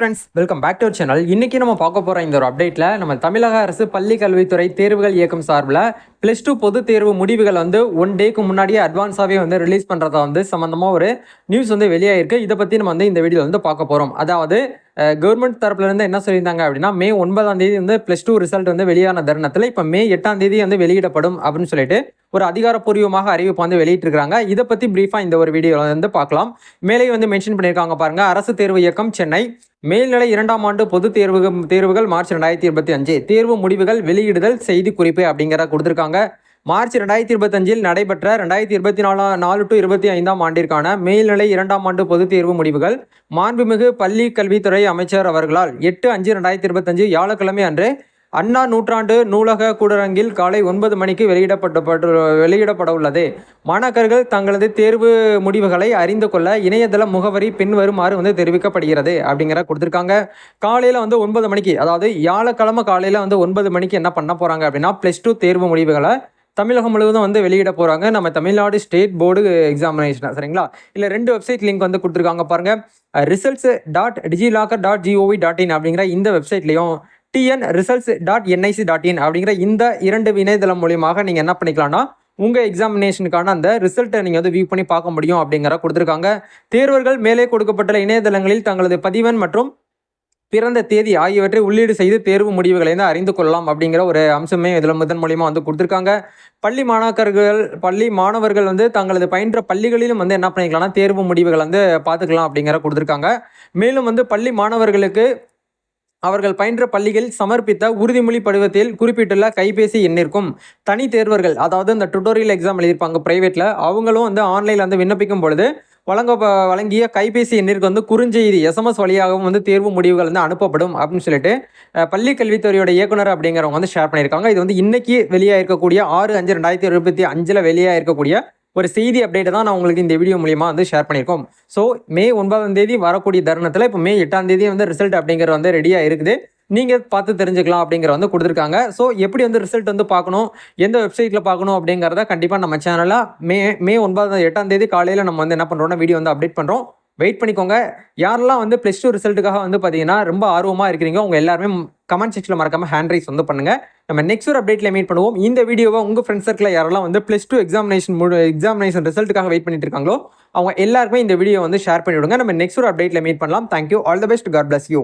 Friends welcome back to channel இன்றைக்கி நம்ம பார்க்க போகிற இந்த ஒரு அப்டேட்டில் நம்ம தமிழக அரசு பள்ளி கல்வித்துறை தேர்வுகள் இயக்கம் சார்பில் ப்ளஸ் டூ பொது தேர்வு முடிவுகள் வந்து ஒன் டேக்கு முன்னாடியே அட்வான்ஸாகவே வந்து ரிலீஸ் பண்ணுறதா வந்து சம்மந்தமாக ஒரு நியூஸ் வந்து வெளியாகிருக்கு இதை பற்றி நம்ம வந்து இந்த வீடியோவில் வந்து பார்க்க போகிறோம் அதாவது கவர்மெண்ட் தரப்புல இருந்து என்ன சொல்லியிருந்தாங்க அப்படின்னா மே ஒன்பதாம் தேதி வந்து ப்ளஸ் டூ ரிசல்ட் வந்து வெளியான தருணத்தில் இப்போ மே எட்டாம் தேதி வந்து வெளியிடப்படும் அப்படின்னு சொல்லிட்டு ஒரு அதிகாரப்பூர்வமாக அறிவிப்பு வந்து வெளியிட்டிருக்காங்க இதை பற்றி பிரீஃபாக இந்த ஒரு வீடியோவில் வந்து பார்க்கலாம். மேலே வந்து மென்ஷன் பண்ணியிருக்காங்க பாருங்கள் அரசு தேர்வு இயக்கம் சென்னை மேல்நிலை இரண்டாம் ஆண்டு பொது தேர்வு தேர்வுகள் மார்ச் ரெண்டாயிரத்தி இருபத்தி அஞ்சு. தேர்வு முடிவுகள் வெளியிடுதல் செய்தி குறிப்பு அப்படிங்கிற கொடுத்துருக்காங்க. மார்ச் ரெண்டாயிரத்தி இருபத்தஞ்சில் நடைபெற்ற ரெண்டாயிரத்தி இருபத்தி நாலா நாலு டு இருபத்தி ஐந்தாம் ஆண்டிற்கான மேல்நிலை இரண்டாம் ஆண்டு பொதுத் தேர்வு முடிவுகள் மாண்புமிகு பள்ளி கல்வித்துறை அமைச்சர் அவர்களால் எட்டு அஞ்சு ரெண்டாயிரத்தி இருபத்தஞ்சு வியாழக்கிழமை அன்று அண்ணா நூற்றாண்டு நூலக கூடரங்கில் காலை ஒன்பது மணிக்கு வெளியிடப்பட்ட வெளியிடப்பட உள்ளது மாணாக்கர்கள் தங்களது தேர்வு முடிவுகளை அறிந்து கொள்ள இணையதள முகவரி பின்வருமாறு வந்து தெரிவிக்கப்படுகிறது அப்படிங்கிற கொடுத்துருக்காங்க. காலையில் வந்து ஒன்பது மணிக்கு அதாவது வியாழக்கிழமை காலையில் வந்து ஒன்பது மணிக்கு என்ன பண்ண போகிறாங்க அப்படின்னா ப்ளஸ் டூ தேர்வு முடிவுகளை தமிழகம் முழுவதும் வந்து வெளியிட போகிறாங்க நம்ம தமிழ்நாடு ஸ்டேட் போர்டு எக்ஸாமினேஷன் சரிங்களா? இல்லை ரெண்டு வெப்சைட் லிங்க் வந்து கொடுத்துருக்காங்க பாருங்கள் results dot DigiLocker dot G O V dot in அப்படிங்கிற இந்த வெப்சைட்லேயும் TN results dot NIC dot in அப்படிங்கிற இந்த இரண்டு இணையதளம் மூலியமாக நீங்கள் என்ன பண்ணிக்கலாம்னா உங்கள் எக்ஸாமினேஷனுக்கான அந்த ரிசல்ட்டை நீங்கள் வந்து வியூ பண்ணி பார்க்க முடியும் அப்படிங்கிற கொடுத்துருக்காங்க. தேர்வர்கள் மேலே கொடுக்கப்பட்டுள்ள இணையதளங்களில் தங்களது பதிவெண் மற்றும் பிறந்த தேதி ஆகியவற்றை உள்ளீடு செய்து தேர்வு முடிவுகளை வந்து அறிந்து கொள்ளலாம் அப்படிங்கிற ஒரு அம்சமே இதில் முதன் மூலியமாக வந்து கொடுத்துருக்காங்க. பள்ளி மாணாக்கர்கள் பள்ளி மாணவர்கள் வந்து தங்களது பயின்ற பள்ளிகளிலும் வந்து என்ன பண்ணிக்கலாம்னா தேர்வு முடிவுகளை வந்து பார்த்துக்கலாம் அப்படிங்கிற கொடுத்துருக்காங்க. மேலும் வந்து பள்ளி மாணவர்களுக்கு அவர்கள் பயின்ற பள்ளிகளில் சமர்ப்பித்த உறுதிமொழி படிவத்தில் குறிப்பிட்டுள்ள கைபேசி எண்ணிற்கும் தனி தேர்வர்கள் அதாவது இந்த டுட்டோரியல் எக்ஸாம் எழுதியிருப்பாங்க ப்ரைவேட்டில் அவங்களும் வந்து ஆன்லைனில் வந்து விண்ணப்பிக்கும் பொழுது வழங்க வழங்கிய கைபேசி எண்ணிற்கு வந்து குறுஞ்செய்தி எஸ்எம்எஸ் வழியாகவும் வந்து தேர்வு முடிவுகள் வந்து அனுப்பப்படும் அப்படின்னு சொல்லிட்டு பள்ளி கல்வித்துறையோட இயக்குனர் அப்படிங்கிறவங்க வந்து ஷேர் பண்ணியிருக்காங்க. இது வந்து இன்னைக்கு வெளியாக இருக்கக்கூடிய ஆறு அஞ்சு ரெண்டாயிரத்தி இருபத்தி அஞ்சில் வெளியாக இருக்கக்கூடிய ஒரு செய்தி அப்டேட்டை தான் நான் உங்களுக்கு இந்த வீடியோ மூலியமாக வந்து ஷேர் பண்ணியிருக்கோம். ஸோ மே ஒன்பதாம் தேதி வரக்கூடிய தருணத்தில் இப்போ மே எட்டாம் தேதி வந்து ரிசல்ட் அப்படிங்கிறது வந்து ரெடியாக இருக்குது. நீங்கள் பார்த்து தெரிஞ்சுக்கலாம் அப்படிங்கிற வந்து கொடுத்துருக்காங்க. ஸோ எப்படி வந்து ரிசல்ட் வந்து பார்க்கணும்? எந்த வெப்சைட்டில் பார்க்கணும் அப்படிங்கிறத கண்டிப்பாக நம்ம சேனலில் மே மே ஒன்பதாம் எட்டாம் தேதி காலையில் நம்ம வந்து என்ன பண்ணுறோம்னா வீடியோ வந்து அப்டேட் பண்ணுறோம் வெயிட் பண்ணிக்கோங்க. யாரெல்லாம் வந்து ப்ளஸ் டூ ரிசல்ட்டுக்காக வந்து பார்த்தீங்கன்னா ரொம்ப ஆர்வமாக இருக்கிறீங்க உங்கள் எல்லாருமே கமெண்ட் செக்ஷனில் மறக்காம ஹேண்ட் ரைஸ் வந்து பண்ணுங்கள் நம்ம நெக்ஸ்ட் ஒரு அப்டேட்டில் மீட் பண்ணுவோம். இந்த வீடியோவை உங்கள் ஃப்ரெண்ட்ஸ் சர்க்கிளில் யாரெல்லாம் வந்து ப்ளஸ் டூ எக்ஸாமினேஷன் முழு எக்ஸாமினேஷன் ரிசல்ட்டுக்காக வெயிட் பண்ணிட்டு இருக்காங்களோ அவங்க எல்லாருக்குமே இந்த வீடியோ வந்து ஷேர் பண்ணிவிடுங்க. நம்ம நெக்ஸ்ட் ஒரு அப்டேட்டில் மீட் பண்ணலாம். Thank you all the best God bless you